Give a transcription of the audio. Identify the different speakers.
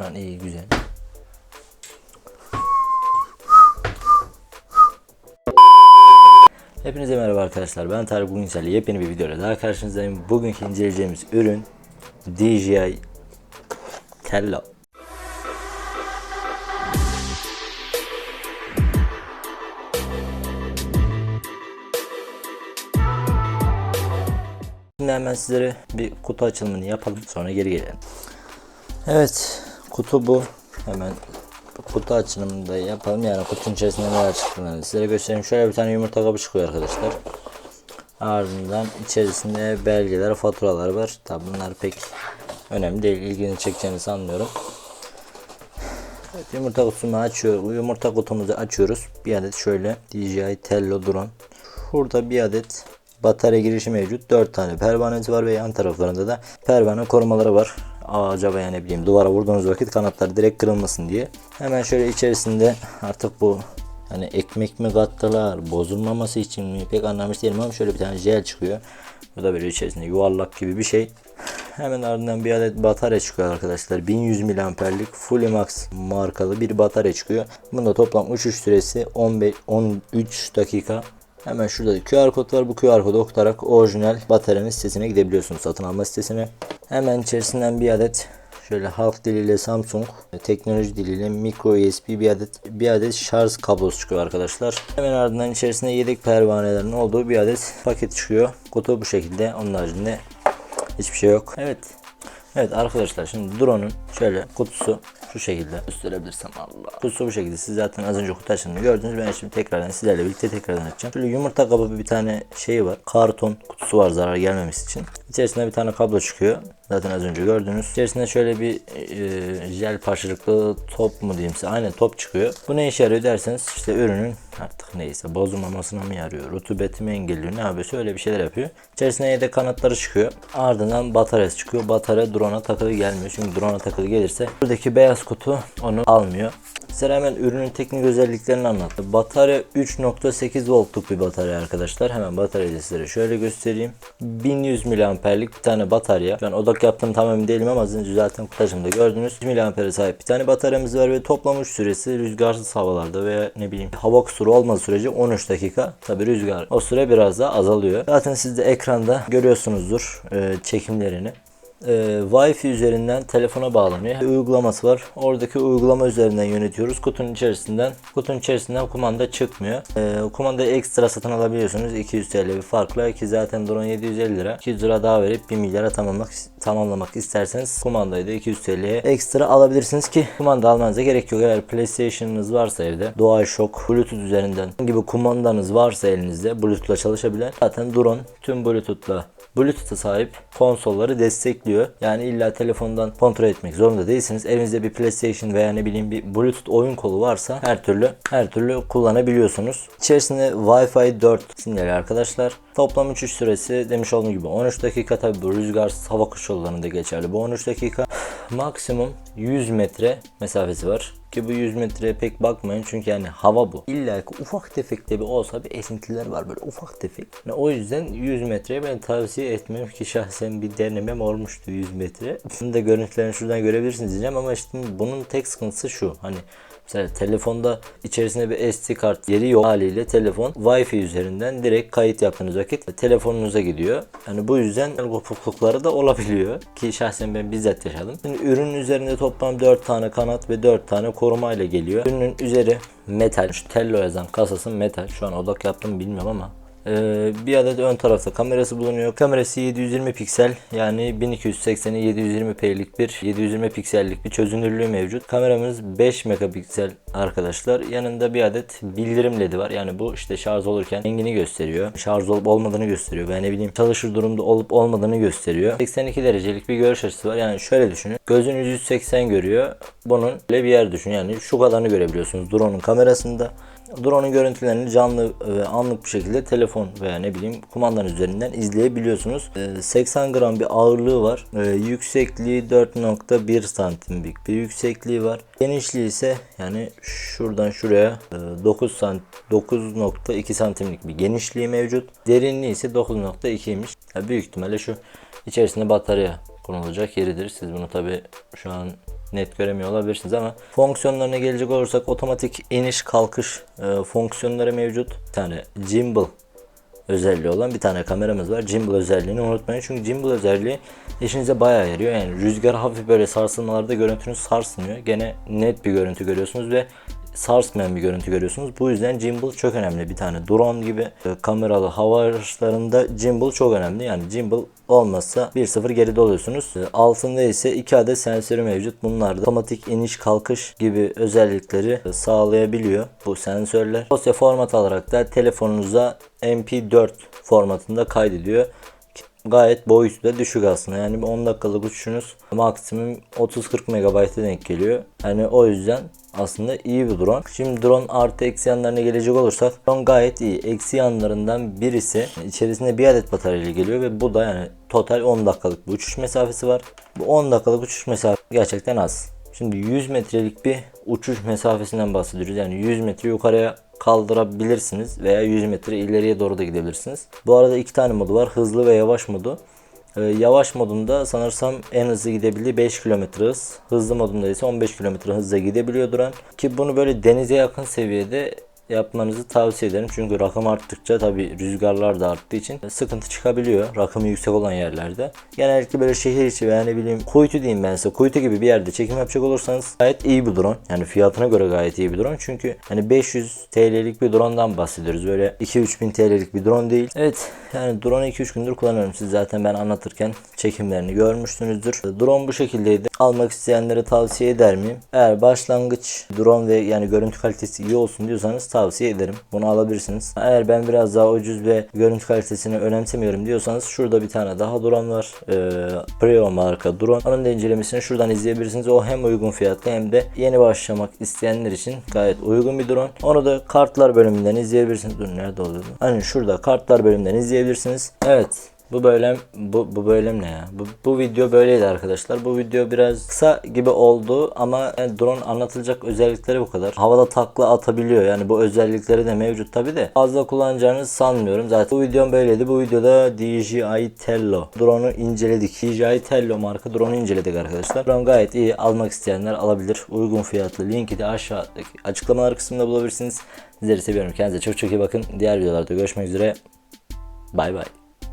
Speaker 1: Ekran iyi güzel. Hepinize merhaba arkadaşlar. Ben Tarık Bugünsel. Yepyeni bir videoyla daha karşınızdayım. Bugünkü inceleyeceğimiz ürün DJI Tello. Şimdi hemen sizlere bir kutu açılımını yapalım. Sonra geri gelelim. Evet. Kutu bu. Hemen kutu açılımını da yapalım. Yani kutunun içerisinde neler çıktığını sizlere göstereyim. Şöyle bir tane yumurta kabı çıkıyor arkadaşlar. Ardından içerisinde belgeler, faturalar var. Tabi bunlar pek önemli değil. İlgini çekeceğini sanmıyorum. Evet, yumurta kutusunu açıyor. Yumurta kutumuzu açıyoruz. Bir adet şöyle DJI Tello drone. Burada bir adet batarya girişi mevcut. 4 tane pervanesi var ve yan taraflarında da pervane korumaları var. Aa, acaba yani ne bileyim duvara vurduğunuz vakit kanatlar direkt kırılmasın diye. Hemen şöyle içerisinde artık bu hani ekmek mi kattılar bozulmaması için mi pek anlamış değilim ama şöyle bir tane jel çıkıyor. Bu da böyle içerisinde yuvarlak gibi bir şey. Hemen ardından bir adet batarya çıkıyor arkadaşlar. 1100 mAh'lik Fullimax markalı bir batarya çıkıyor. Bunda toplam uçuş süresi 15 13 dakika. Hemen şurada da QR kod var. Bu QR kodu okutarak orijinal bataryanın sitesine gidebiliyorsunuz. Satın alma sitesine. Hemen içerisinden bir adet şöyle halk diliyle Samsung, teknoloji diliyle micro USB bir adet bir adet şarj kablosu çıkıyor arkadaşlar. Hemen ardından içerisinde yedek pervanelerin olduğu bir adet paket çıkıyor. Kutu bu şekilde. Onun haricinde hiçbir şey yok. Evet. Evet arkadaşlar şimdi drone'un şöyle kutusu şu şekilde gösterebilirsem Allah. Kutusu bu şekilde. Siz zaten az önce kutu açılımını gördünüz. Ben şimdi tekrardan sizlerle birlikte tekrardan açacağım. Şöyle yumurta kabı bir tane şeyi var. Karton kutusu var zarar gelmemesi için. İçerisinde bir tane kablo çıkıyor. Zaten az önce gördünüz. İçerisinde şöyle bir e, jel parçalıklı top mu diyeyim size. Aynen top çıkıyor. Bu ne işe yarıyor derseniz işte ürünün artık neyse bozulmamasına mı yarıyor? Rutubeti mi engelliyor? Ne yapıyor? Öyle bir şeyler yapıyor. İçerisine yedek kanatları çıkıyor. Ardından bataryası çıkıyor. Batarya drone'a takılı gelmiyor. Çünkü drone'a takılı gelirse buradaki beyaz kutu onu almıyor. Size hemen ürünün teknik özelliklerini anlattım. Batarya 3.8 voltluk bir batarya arkadaşlar. Hemen bataryayı sizlere şöyle göstereyim. 1100 mAh'lik bir tane batarya. Ben odak yaptım tam emin değilim ama az zaten kutucumda gördünüz. 100 mAh'e sahip bir tane bataryamız var ve toplam uç süresi rüzgarsız havalarda veya ne bileyim hava kusuru olmadığı sürece 13 dakika. Tabi rüzgar o süre biraz daha azalıyor. Zaten siz de ekranda görüyorsunuzdur e, çekimlerini e, Wi-Fi üzerinden telefona bağlanıyor. Bir uygulaması var. Oradaki uygulama üzerinden yönetiyoruz. Kutunun içerisinden kutunun içerisinden kumanda çıkmıyor. E, kumandayı ekstra satın alabiliyorsunuz. 200 TL bir farkla ki zaten drone 750 lira. 200 lira daha verip 1 milyara tamamlamak tamamlamak isterseniz kumandayı da 200 TL'ye ekstra alabilirsiniz ki kumanda almanıza gerek yok. Eğer PlayStation'ınız varsa evde DualShock Bluetooth üzerinden gibi kumandanız varsa elinizde Bluetooth'la çalışabilen zaten drone tüm Bluetooth'la Bluetooth'a sahip konsolları destekliyor. Yani illa telefondan kontrol etmek zorunda değilsiniz. Evinizde bir PlayStation veya ne bileyim bir Bluetooth oyun kolu varsa her türlü her türlü kullanabiliyorsunuz. İçerisinde Wi-Fi 4 sinyali arkadaşlar. Toplam uçuş süresi demiş olduğum gibi 13 dakika tabi bu rüzgarsız hava koşullarında geçerli. Bu 13 dakika maksimum 100 metre mesafesi var. Ki bu 100 metreye pek bakmayın çünkü yani hava bu. İlla ki ufak tefek de bir olsa bir esintiler var böyle ufak tefek. Yani o yüzden 100 metreye ben tavsiye etmem ki şahsen bir denemem olmuştu 100 metre. Bunu da görüntülerini şuradan görebilirsiniz diyeceğim ama işte bunun tek sıkıntısı şu. Hani Mesela telefonda içerisinde bir SD kart yeri yok haliyle telefon Wi-Fi üzerinden direkt kayıt yaptığınız vakit telefonunuza gidiyor. Yani bu yüzden kopuklukları da olabiliyor ki şahsen ben bizzat yaşadım. Şimdi ürünün üzerinde toplam 4 tane kanat ve 4 tane koruma ile geliyor. Ürünün üzeri metal. Şu Tello yazan kasası metal. Şu an odak yaptım bilmiyorum ama ee, bir adet ön tarafta kamerası bulunuyor. Kamerası 720 piksel yani 1280'e 720p'lik bir 720 piksellik bir çözünürlüğü mevcut. Kameramız 5 megapiksel arkadaşlar. Yanında bir adet bildirim ledi var. Yani bu işte şarj olurken rengini gösteriyor. Şarj olup olmadığını gösteriyor. Ben ne bileyim çalışır durumda olup olmadığını gösteriyor. 82 derecelik bir görüş açısı var. Yani şöyle düşünün. Gözün 180 görüyor. Bunun böyle bir yer düşün. Yani şu kadarını görebiliyorsunuz drone'un kamerasında. Drone'un görüntülerini canlı ve anlık bir şekilde telefon veya ne bileyim kumandanın üzerinden izleyebiliyorsunuz. 80 gram bir ağırlığı var. Yüksekliği 4.1 santimlik bir yüksekliği var. Genişliği ise yani şuradan şuraya 9 sant 9.2 santimlik bir genişliği mevcut. Derinliği ise 9.2'ymiş. Yani büyük ihtimalle şu içerisinde batarya konulacak yeridir. Siz bunu tabi şu an net göremiyor olabilirsiniz ama fonksiyonlarına gelecek olursak otomatik iniş kalkış e, fonksiyonları mevcut. Bir tane gimbal özelliği olan bir tane kameramız var. Gimbal özelliğini unutmayın. Çünkü gimbal özelliği işinize bayağı yarıyor. Yani rüzgar hafif böyle sarsılmalarda görüntünüz sarsmıyor. Gene net bir görüntü görüyorsunuz ve sarsmayan bir görüntü görüyorsunuz. Bu yüzden gimbal çok önemli. Bir tane drone gibi e, kameralı hava araçlarında gimbal çok önemli. Yani gimbal olmazsa 1-0 geride oluyorsunuz. E, Altında ise 2 adet sensörü mevcut. Bunlar da otomatik iniş kalkış gibi özellikleri e, sağlayabiliyor bu sensörler. Dosya format olarak da telefonunuza MP4 formatında kaydediyor gayet boyutu da düşük aslında. Yani bir 10 dakikalık uçuşunuz maksimum 30-40 MB'a denk geliyor. Yani o yüzden aslında iyi bir drone. Şimdi drone artı eksi yanlarına gelecek olursak drone gayet iyi. Eksi yanlarından birisi içerisinde bir adet batarya geliyor ve bu da yani total 10 dakikalık bir uçuş mesafesi var. Bu 10 dakikalık uçuş mesafesi gerçekten az. Şimdi 100 metrelik bir uçuş mesafesinden bahsediyoruz. Yani 100 metre yukarıya kaldırabilirsiniz veya 100 metre ileriye doğru da gidebilirsiniz. Bu arada iki tane modu var. Hızlı ve yavaş modu. Ee, yavaş modunda sanırsam en hızlı gidebildiği 5 km hız. Hızlı modunda ise 15 km hızla gidebiliyor duran. Ki bunu böyle denize yakın seviyede yapmanızı tavsiye ederim. Çünkü rakım arttıkça tabi rüzgarlar da arttığı için sıkıntı çıkabiliyor. Rakımı yüksek olan yerlerde. Genellikle böyle şehir içi veya ne bileyim kuytu diyeyim ben size. Kuytu gibi bir yerde çekim yapacak olursanız gayet iyi bir drone. Yani fiyatına göre gayet iyi bir drone. Çünkü hani 500 TL'lik bir drone'dan bahsediyoruz. Böyle 2-3 bin TL'lik bir drone değil. Evet yani drone'u 2-3 gündür kullanıyorum. Siz zaten ben anlatırken çekimlerini görmüşsünüzdür. Drone bu şekildeydi. Almak isteyenlere tavsiye eder miyim? Eğer başlangıç drone ve yani görüntü kalitesi iyi olsun diyorsanız tavsiye ederim. Bunu alabilirsiniz. Eğer ben biraz daha ucuz ve görüntü kalitesini önemsemiyorum diyorsanız şurada bir tane daha drone var. Ee, Preo marka drone. Onun da incelemesini şuradan izleyebilirsiniz. O hem uygun fiyatlı hem de yeni başlamak isteyenler için gayet uygun bir drone. Onu da kartlar bölümünden izleyebilirsiniz. Dur nerede oluyor? Hani şurada kartlar bölümünden izleyebilirsiniz. Evet. Bu bölüm bu, bu bölüm ne ya? Bu, bu video böyleydi arkadaşlar. Bu video biraz kısa gibi oldu ama yani drone anlatılacak özellikleri bu kadar. Havada takla atabiliyor. Yani bu özellikleri de mevcut tabi de. Fazla kullanacağınızı sanmıyorum. Zaten bu videom böyleydi. Bu videoda DJI Tello drone'u inceledik. DJI Tello marka drone'u inceledik arkadaşlar. Drone gayet iyi. Almak isteyenler alabilir. Uygun fiyatlı. Linki de aşağıdaki açıklamalar kısmında bulabilirsiniz. Sizleri seviyorum. Kendinize çok çok iyi bakın. Diğer videolarda görüşmek üzere. Bay bay.